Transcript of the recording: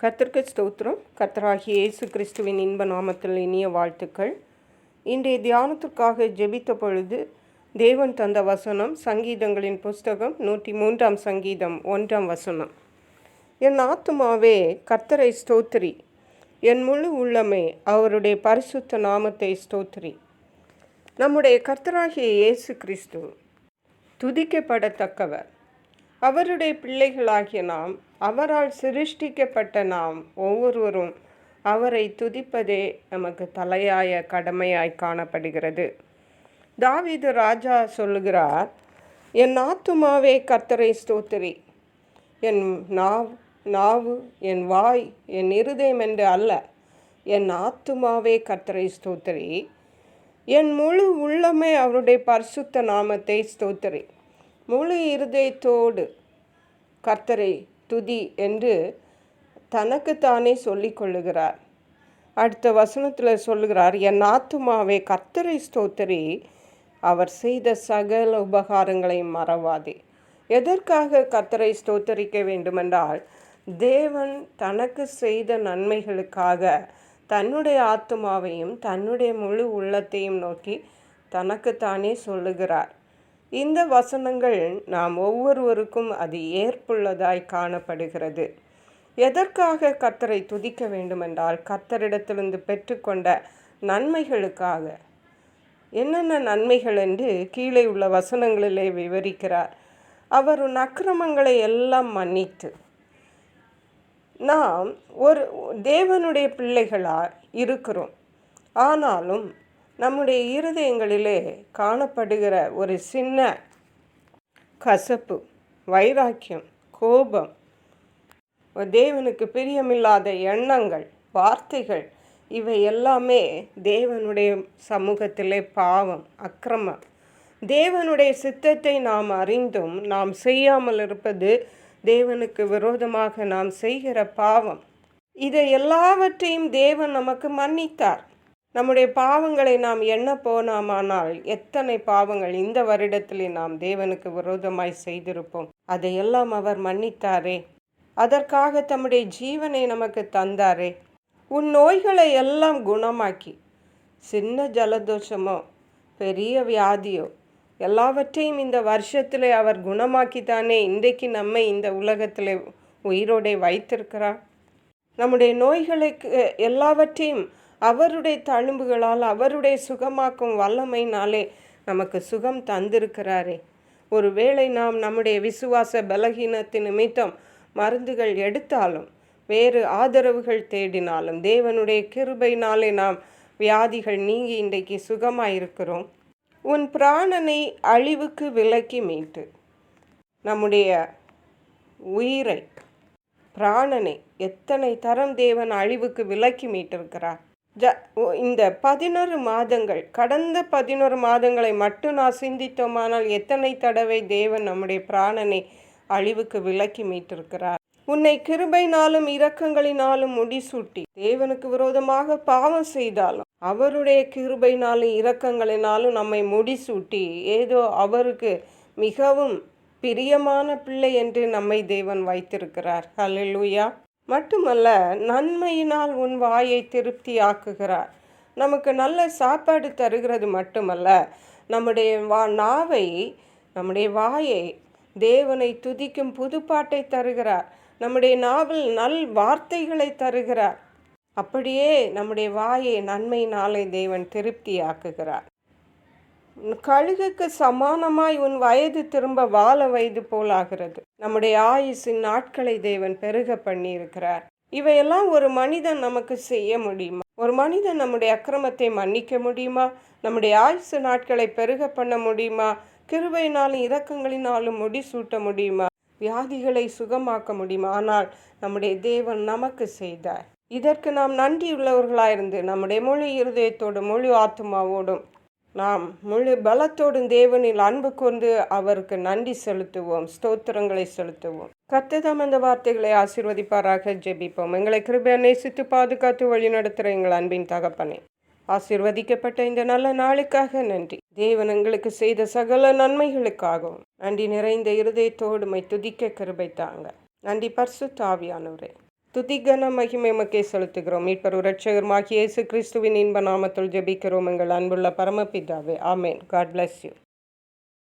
கர்த்தருக்கு ஸ்தோத்திரம். கர்த்தராகி இயேசு கிறிஸ்துவின் இன்ப நாமத்தில் இனிய வாழ்த்துக்கள். இன்றைய தியானத்திற்காக ஜெபித்த பொழுது தேவன் தந்த வசனம் சங்கீதங்களின் புஸ்தகம் நூற்றி மூன்றாம் சங்கீதம் ஒன்றாம் வசனம். என் ஆத்துமாவே கர்த்தரை ஸ்தோத்திரி. என் முழு உள்ளமே அவருடைய பரிசுத்த நாமத்தை ஸ்தோத்திரி. நம்முடைய கர்த்தராகிய இயேசு கிறிஸ்து துதிக்கப்படத்தக்கவர். அவருடைய பிள்ளைகளாகிய நாம் அவரால் சிருஷ்டிக்கப்பட்ட நாம் ஒவ்வொருவரும் அவரை துதிப்பதே நமக்கு தலையாய கடமையாய் காணப்படுகிறது. தாவிது ராஜா சொல்லுகிறார் என் ஆத்துமாவே கர்த்தரை ஸ்தோத்திரி. என் நாவ் நாவு என் வாய் என் இருதயம் என்று அல்ல என் ஆத்துமாவே கர்த்தரை ஸ்தோத்திரி. என் முழு உள்ளமே அவருடைய பரிசுத்த நாமத்தை ஸ்தோத்திரி. முழு இருதயத்தோடு கர்த்தரை துதி என்று தனக்குத்தானே சொல்லிக்கொள்ளுகிறார் அடுத்த வசனத்தில் சொல்லுகிறார் என் ஆத்துமாவே கர்த்தரை ஸ்தோத்திரி அவர் செய்த சகல உபகாரங்களை மறவாதே. எதற்காக கர்த்தரை ஸ்தோத்தரிக்க வேண்டுமென்றால் தேவன் தனக்கு செய்த நன்மைகளுக்காக தன்னுடைய ஆத்துமாவையும் தன்னுடைய முழு உள்ளத்தையும் நோக்கி தனக்குத்தானே சொல்லுகிறார். இந்த வசனங்கள் நாம் ஒவ்வொருவருக்கும் அது ஏற்புள்ளதாய் காணப்படுகிறது. எதற்காக கர்த்தரை துதிக்க வேண்டுமென்றால் கர்த்தரிடத்திலிருந்து பெற்றுக்கொண்ட நன்மைகளுக்காக. என்னென்ன நன்மைகள் என்று கீழே உள்ள வசனங்களிலே விவரிக்கிறார். அவர் உன் அக்கிரமங்களை எல்லாம் மன்னித்து. நாம் ஒரு தேவனுடைய பிள்ளைகளாக இருக்கிறோம். ஆனாலும் நம்முடைய இருதயங்களிலே காணப்படுகிற ஒரு சின்ன கசப்பு வைராக்கியம் கோபம் தேவனுக்கு பிரியமில்லாத எண்ணங்கள் வார்த்தைகள் இவை எல்லாமே தேவனுடைய சமூகத்திலே பாவம் அக்கிரமம். தேவனுடைய சித்தத்தை நாம் அறிந்தும் நாம் செய்யாமல் இருப்பது தேவனுக்கு விரோதமாக நாம் செய்கிற பாவம். இதை எல்லாவற்றையும் தேவன் நமக்கு மன்னித்தார். நம்முடைய பாவங்களை நாம் எண்ண போனாமானால் எத்தனை பாவங்கள் இந்த வருடத்திலே நாம் தேவனுக்கு விரோதமாய் செய்திருப்போம். அதையெல்லாம் அவர் மன்னித்தாரே. அதற்காக தம்முடைய ஜீவனை நமக்கு தந்தாரே. உன் நோய்களை எல்லாம் குணமாக்கி. சின்ன ஜலதோஷமோ பெரிய வியாதியோ எல்லாவற்றையும் இந்த வருஷத்திலே அவர் குணமாக்கித்தானே. இன்றைக்கு நம்மை இந்த உலகத்தில் உயிரோடே வைத்திருக்கிறார். நம்முடைய நோய்களுக்கு எல்லாவற்றையும் அவருடைய தழும்புகளால் அவருடைய சுகமாக்கும் வல்லமைனாலே நமக்கு சுகம் தந்திருக்கிறாரே. ஒருவேளை நாம் நம்முடைய விசுவாச பலகீனத்தின் நிமித்தம் மருந்துகள் எடுத்தாலும் வேறு ஆதரவுகள் தேடினாலும் தேவனுடைய கிருபையினாலே நாம் வியாதிகள் நீங்கி இன்றைக்கு சுகமாயிருக்கிறோம். உன் பிராணனை அழிவுக்கு விலக்கி மீட்டு. நம்முடைய உயிரை பிராணனை எத்தனை தரம் தேவன் அழிவுக்கு விலக்கி மீட்டிருக்கிறார்? ஜ இந்த பதினொரு மாதங்கள் கடந்த பதினொரு மாதங்களை மட்டும் நான் சிந்தித்தோமானால் எத்தனை தடவை தேவன் நம்முடைய பிராணனை அழிவுக்கு விலக்கி மீட்டிருக்கிறார்? உன்னை கிருபைனாலும் இரக்கங்களினாலும் முடிசூட்டி தேவனுக்கு விரோதமாக பாவம் செய்தாலும் அவருடைய கிருபைனாலும் இரக்கங்களினாலும் நம்மை முடிசூட்டி ஏதோ அவருக்கு மிகவும் பிரியமான பிள்ளை என்று நம்மை தேவன் வைத்திருக்கிறார். ஹலெலுயா மட்டுமல்ல நன்மையினால் உன் வாயை திருப்தியாக்குகிறார். நமக்கு நல்ல சாப்பாடு தருகிறது மட்டுமல்ல நம்முடைய வா நாவை நம்முடைய வாயை தேவனை துதிக்கும் புதுப்பாட்டை தருகிறார். நம்முடைய நாவல் நல் வார்த்தைகளை தருகிறார். அப்படியே நம்முடைய வாயை நன்மையினாலே தேவன் திருப்தியாக்குகிறார். கழுகுக்கு சமானமாய் உன் வயது திரும்ப வாழ வயது போலாகிறது. நம்முடைய ஆயுசின் நாட்களை தேவன் பெருக பண்ணியிருக்கிறார். இவையெல்லாம் ஒரு மனிதன் நமக்கு செய்ய முடியுமா? ஒரு மனிதன் நம்முடைய அக்கிரமத்தை மன்னிக்க முடியுமா? நம்முடைய ஆயுசு நாட்களை பெருக பண்ண முடியுமா? கிருபையினாலும் இரக்கங்களினாலும் முடிசூட்ட முடியுமா? வியாதிகளை சுகமாக்க முடியுமா? ஆனால் நம்முடைய தேவன் நமக்கு செய்தார். இதற்கு நாம் நன்றியுள்ளவர்களாயிருந்து நம்முடைய மொழி இருதயத்தோடும் முழு ஆத்மாவோடும் நாம் முழு பலத்தோடும் தேவனில் அன்பு கொண்டு அவருக்கு நன்றி செலுத்துவோம் ஸ்தோத்திரங்களை செலுத்துவோம். கத்ததாம் அந்த வார்த்தைகளை ஆசிர்வதிப்பாராக ஜெபிப்போம். எங்களை கிருபையை நேசித்து பாதுகாத்து வழி நடத்துகிற எங்கள் அன்பின் தகப்பனே. ஆசிர்வதிக்கப்பட்ட இந்த நல்ல நாளுக்காக நன்றி. தேவன் எங்களுக்கு செய்த சகல நன்மைகளுக்காகவும் நன்றி நிறைந்த இருதயத்தோடுமை துதிக்க கிருபை தாங்க. நன்றி பர்சு தாவியானவரே துதிகன மகிமை மக்கே செலுத்துகிறோம். மீட்பர் இரட்சகருமாகிய இயேசு கிறிஸ்துவின் இன்ப நாமத்தில் ஜெபிக்கிறோம் எங்கள் அன்புள்ள பரமபிதாவே. ஆமேன். God bless you